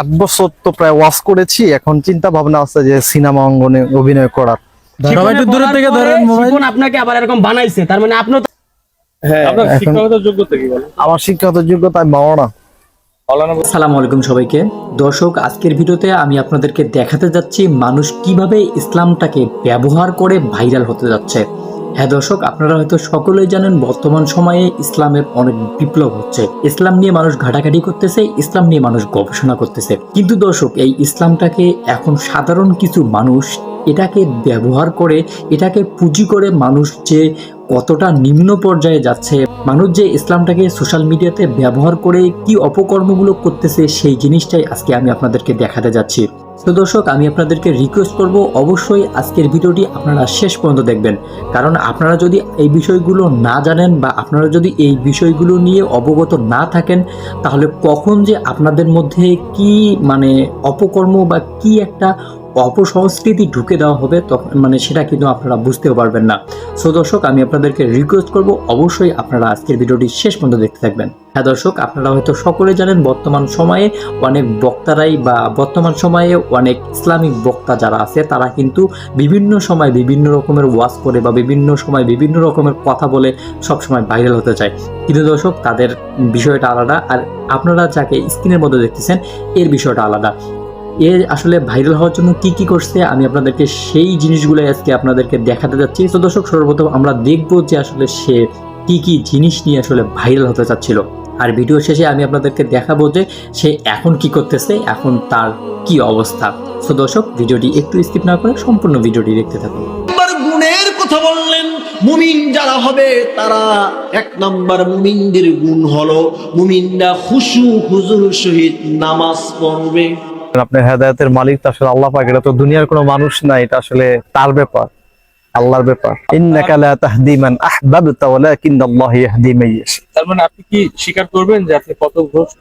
আট বছর তো প্রায় ওয়াশ করেছি এখন চিন্তা ভাবনা আছে যে সিনেমা অঙ্গনে অভিনয় করার। সবাই একটু দূরে থেকে ধরেন মোবাইল। আপনাকে আবার এরকম বানাইছে তার মানে আপনিও তো হ্যাঁ আপনার আমার শিক্ষাগত যোগ্যতা সালাম আলাইকুম সবাইকে। দর্শক আজকের ভিডিওতে আমি আপনাদেরকে দেখাতে যাচ্ছি মানুষ কীভাবে ইসলামটাকে ব্যবহার করে ভাইরাল হতে যাচ্ছে। হ্যাঁ দর্শক, আপনারা হয়তো সকলেই জানেন বর্তমান সময়ে ইসলামের অনেক বিপ্লব হচ্ছে। ইসলাম নিয়ে মানুষ ঘাটাঘাটি করতেছে, ইসলাম নিয়ে মানুষ গবেষণা করতেছে। কিন্তু দর্শক, এই ইসলামটাকে এখন সাধারণ কিছু মানুষ এটাকে ব্যবহার করে, এটাকে পুঁজি করে মানুষ যে কতটা নিম্ন পর্যায়ে যাচ্ছে? মানুষ যে ইসলামটাকে সোশ্যাল মিডিয়াতে ব্যবহার করে কি অপকর্মগুলো করতেছে সেই জিনিসটাই আজকে আমি আপনাদেরকে দেখাতে যাচ্ছি। তো দর্শক, আমি আপনাদেরকে রিকোয়েস্ট করব, অবশ্যই আজকের ভিডিওটি আপনারা শেষ পর্যন্ত দেখবেন। কারণ আপনারা যদি এই বিষয়গুলো না জানেন বা আপনারা যদি এই বিষয়গুলো নিয়ে অবগত না থাকেন, তাহলে কখন যে আপনাদের মধ্যে কি মানে অপকর্ম বা কি একটা অপসংস্কৃতি ঢুকে দেওয়া হবে, তখন মানে সেটা কিন্তু আপনারা বুঝতেও পারবেন না। সো দর্শক, আমি আপনাদেরকে রিকোয়েস্ট করব, অবশ্যই আপনারা আজকের ভিডিওটি শেষ পর্যন্ত দেখতে থাকবেন। হ্যাঁ দর্শক, আপনারা হয়তো সকলে জানেন, বর্তমান সময়ে অনেক বক্তারাই বা বর্তমান সময়ে অনেক ইসলামিক বক্তা যারা আছে, তারা কিন্তু বিভিন্ন সময় বিভিন্ন রকমের ওয়াজ করে বা বিভিন্ন সময় বিভিন্ন রকমের কথা বলে সব সময় ভাইরাল হতে চায়। কিন্তু দর্শক, তাদের বিষয়টা আলাদা, আর আপনারা যাকে স্ক্রিনের মধ্যে দেখতেছেন, এর বিষয়টা আলাদা। এ আসলে ভাইরাল হওয়ার জন্য কি কি করছে, আমি আপনাদেরকে সেই জিনিসগুলো আজকে আপনাদেরকে দেখাতে যাচ্ছি। তো দর্শক, সর্বপ্রথম আমরা দেখব যে আসলে সে কি কি জিনিস নিয়ে আসলে ভাইরাল হতে চাচ্ছিল। আর ভিডিও শেষে আমি আপনাদেরকে দেখাবো যে সে এখন কি করতেছে, এখন তার কি অবস্থা। তো দর্শক, ভিডিওটি একটু স্কিপ না করে সম্পূর্ণ ভিডিওটি দেখতে থাকুন। গুণের কথা বললেন, মুমিন যারা হবে তারা এক নাম্বার মুমিনদের গুণ হলো, মুমিনরা খুশু, হুজুর সহিত নামাজ পড়বে। আপনার হেদায়তের মালিক তো আসলে আল্লাহ পাক এটা তো দুনিয়ার কোনো মানুষ না এটা আসলে তার ব্যাপার আল্লাহর ব্যাপার। ইন্নাকা লা তাহদি মান আহবাবতা ওয়ালাকিন্নাল্লাহু ইয়াহদি মান ইয়াশা। তার মানে আপনি কি স্বীকার করবেন যে আপনি কত ভ্রষ্ট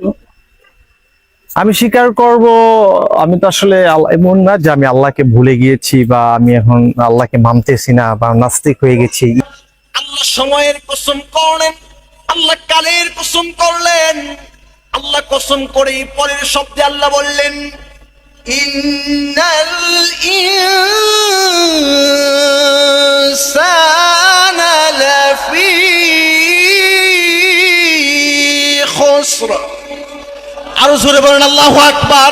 আমি স্বীকার করব আমি তো আসলে এমন না যে আমি আল্লাহকে ভুলে গিয়েছি বা আমি এখন আল্লাহকে মানতেছি না বা নাস্তিক হয়ে গেছি। আল্লাহ সময়ের কসম করলেন আল্লাহ কালের কসম করলেন। আল্লাহ কসম করে পরের শব্দে আল্লাহ বললেন, ইন্নাল ইনসানা লাফি খুসর। আরও জোরে বলেন, আল্লাহু আকবার।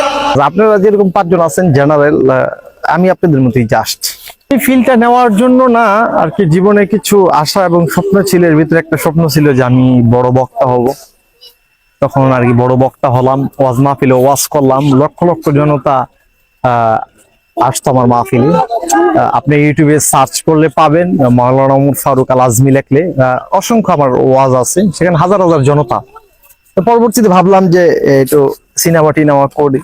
আপনারা যেরকম পাঁচজন আছেন, জেনারেল আমি আপনাদের মতোই জাস্ট। এই ফিলটা নেওয়ার জন্য না, আর কি জীবনে কিছু আশা এবং স্বপ্ন ছিল, এর ভিতরে একটা স্বপ্ন ছিল যে আমি বড় বক্তা হব। তখন আর কি বড় বক্তা হলাম, ওয়াজ মাহফিলে ওয়াজ করলাম, লক্ষ লক্ষ জনতা আসতো আমার মাহফিলে। আপনি ইউটিউবে সার্চ করলে পাবেন, মাওলানা উমর ফারুক আল আজমি লেখলে অসংখ্য আমার ওয়াজ আছে, সেখানে হাজার হাজার জনতা। পরবর্তীতে ভাবলাম যে একটু সিনেমা টিনেমা করি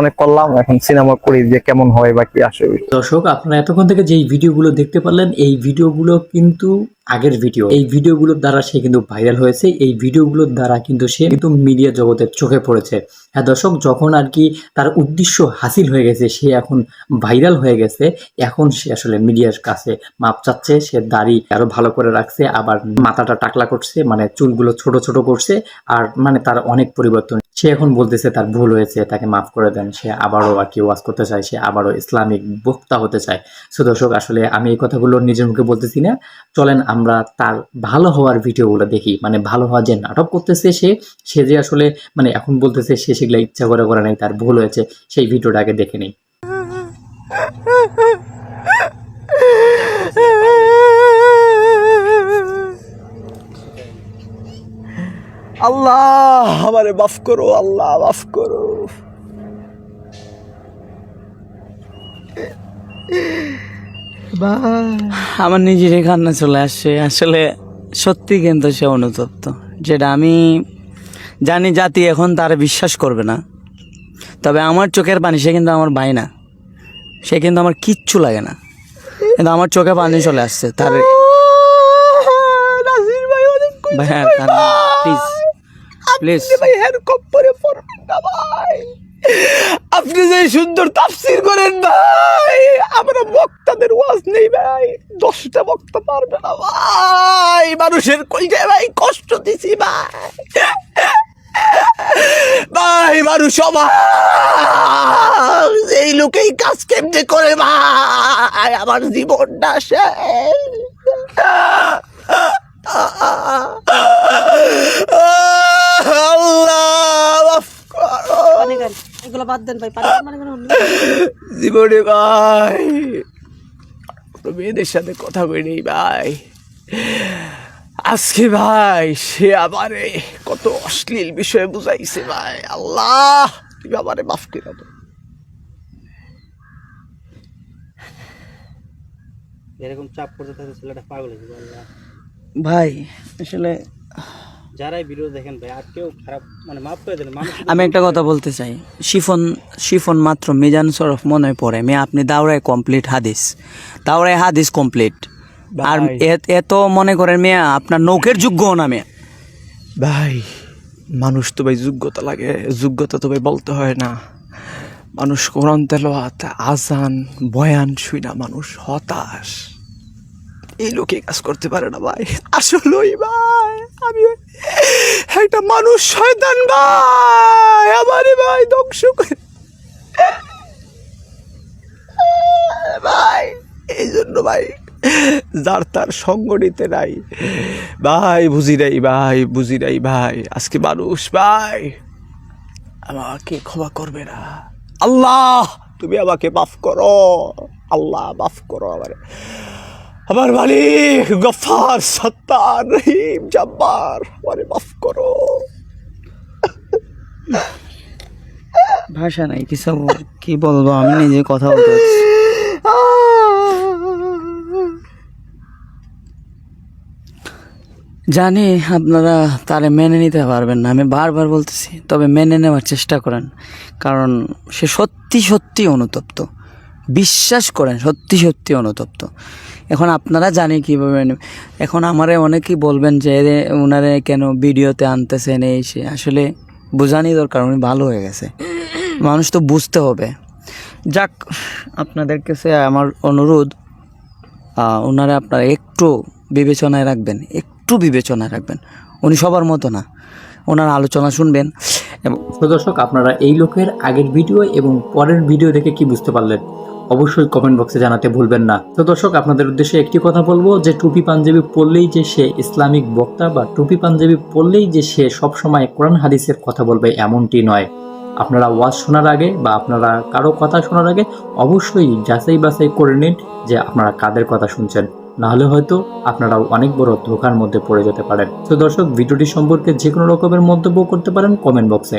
অনেক করলাম, এখন সিনেমা করি যে কেমন হয় বা কি আসে। দর্শক, আপনারা এতক্ষণ থেকে যেই ভিডিওগুলো দেখতে পারলেন, এই ভিডিওগুলো কিন্তু আগের ভিডিও এই ভিডিওগুলোর দ্বারা সে কিন্তু ভাইরাল হয়েছে। এই ভিডিওগুলোর দ্বারা কিন্তু সে কিন্তু মিডিয়া জগতের চোখে পড়েছে। হ্যাঁ দর্শক, যখন আর কি তার উদ্দেশ্য হাসিল হয়ে গেছে, সে এখন ভাইরাল হয়ে গেছে, এখন সে আসলে মিডিয়ার কাছে মাপ চাচ্ছে, সে দাড়ি আরও ভালো করে রাখছে, আবার মাথাটা টাকলা করছে মানে চুলগুলো ছোট ছোট করছে, আর মানে তার অনেক পরিবর্তন। সে এখন বলতেছে তার ভুল হয়েছে, তাকে মাফ করে দেন। সে আবারও আর কি ওয়াজ করতে চায়, সে আবারও ইসলামিক বক্তা হতে চায়। সো দর্শক, আসলে আমি এই কথাগুলো নিজের মুখে বলতেছি না। চলেন আমরা তার ভালো হওয়ার ভিডিওগুলো দেখি মানে ভালো হওয়ার যে নাটক করতেছে সে সে যে আসলে মানে এখন বলতেছে সে সেগুলো ইচ্ছা করে করে নাই, তার ভুল হয়েছে, সেই ভিডিওটা আগে দেখে নেই। আল্লাহ, আমারে মাফ করো, আল্লাহ, মাফ করো। আমার নিজেরই কান্না চলে আসছে আসলে সত্যি কিন্তু সে অনুতপ্ত যেটা আমি জানি জাতি এখন তার বিশ্বাস করবে না। তবে আমার চোখের পানি সে কিন্তু আমার ভাই না। সে কিন্তু আমার কিচ্ছু লাগে না। কিন্তু আমার চোখে পানি চলে আসছে তার ভাই প্লিজ প্লিজ ভাই হের কপ্পরে পড়বেন না ভাই। আপনি যে সুন্দর তাফসির করেন ভাই আমরা বক্তাদের ওয়াজ নেই ভাই বক্তা পারবে না। ভাই মানুষের কইছে ভাই কষ্ট দিছি ভাই। ভাই মানুষ এই লোকেই কাজ কেমনে করে ভাই? আমার জীবনটা শেষ। মানে জীবনে ভাই। কোনো মেয়েদের সাথে কথা বলিনি ভাই। আজকে ভাই সে আমারে কত অশ্লীল বিষয়ে বুঝাইছে ভাই। আল্লাহ তুমি আমারে মাফ করে দাও। এরকম চাপ করতে থাকলে ছেলেটা পাগল হয়ে যাবে ভাই আসলে যারাই ভিডিও দেখেন ভাই আর কেউ খারাপ মানে মাফ করে মানুষ আমি একটা কথা বলতে চাই। শিফন শিফন মাত্র মিজান সরফ মনে পড়ে। মেয়ে আপনি দাওরায় কমপ্লিট হাদিস। দাওরায় হাদিস কমপ্লিট আর এ- এত মনে করেন মেয়া আপনার নৌকের যোগ্য না মেয়া ভাই মানুষ তো ভাই যোগ্যতা লাগে। যোগ্যতা তো ভাই বলতে হয় না। মানুষ কোরআন তেলোয়াত আজান বয়ান শুই না মানুষ হতাশ। এই লোকে কাজ করতে পারে না ভাই। আসলেই ভাই, আমি একটা মানুষ, শয়তান ভাই, আমারে ভাই ধ্বংস ভাই, এই জন্য ভাই, যার তার সঙ্গ নিতে নাই। ভাই, বুঝি নাই ভাই, বুঝি নাই ভাই, আজকে মানুষ ভাই, আমাকে ক্ষমা করবে না। আল্লাহ, তুমি আমাকে মাফ করো। আল্লাহ, মাফ করো আমার। আমার মালিক, গফার, সত্তার, রহিম, জব্বার, আমারে মাফ করো। ভাষা নাই কিছু কি বলব, আমি নিজে কথা বলতে জানি আপনারা তারে মেনে নিতে পারবেন না, আমি বারবার বলতেছি, তবে মেনে নেওয়ার চেষ্টা করেন, কারণ সে সত্যি সত্যি অনুতপ্ত। বিশ্বাস করেন, সত্যি সত্যি অনুতপ্ত। এখন আপনারা জানি কীভাবে এখন আমারে অনেকেই বলবেন যে ওনারে কেন ভিডিওতে আনতেছেন এই সে। আসলে বোঝানি দরকার, উনি ভালো হয়ে গেছে। মানুষ তো বুঝতে হবে। যাক, আপনাদের কাছে আমার অনুরোধ ওনারা আপনারা একটু বিবেচনায় রাখবেন, একটু বিবেচনায় রাখবেন। উনি সবার মতো না। ওনার আলোচনা শুনবেন। এবং দর্শক, আপনারা এই লোকের আগের ভিডিও এবং পরের ভিডিও দেখে কি বুঝতে পারলেন? অবশ্যই কমেন্ট বক্সে জানাতে ভুলবেন না। তো দর্শক, আপনাদের উদ্দেশ্যে একটি কথা বলব যে, টুপি পাঞ্জাবি পরলেই যে সে ইসলামিক বক্তা বা টুপি পাঞ্জাবি পরলেই যে সে সবসময় কোরআন হাদিসের কথা বলবে এমনটি নয়। আপনারা ওয়াজ শোনার আগে বা আপনারা কারও কথা শোনার আগে অবশ্যই যাচাই বাছাই করে নিন যে আপনারা কাদের কথা শুনছেন। নাহলে হয়তো আপনারাও অনেক বড় ধোকার মধ্যে পড়ে যেতে পারেন। তো দর্শক, ভিডিওটি সম্পর্কে যে কোনো রকমের মন্তব্য করতে পারেন কমেন্ট বক্সে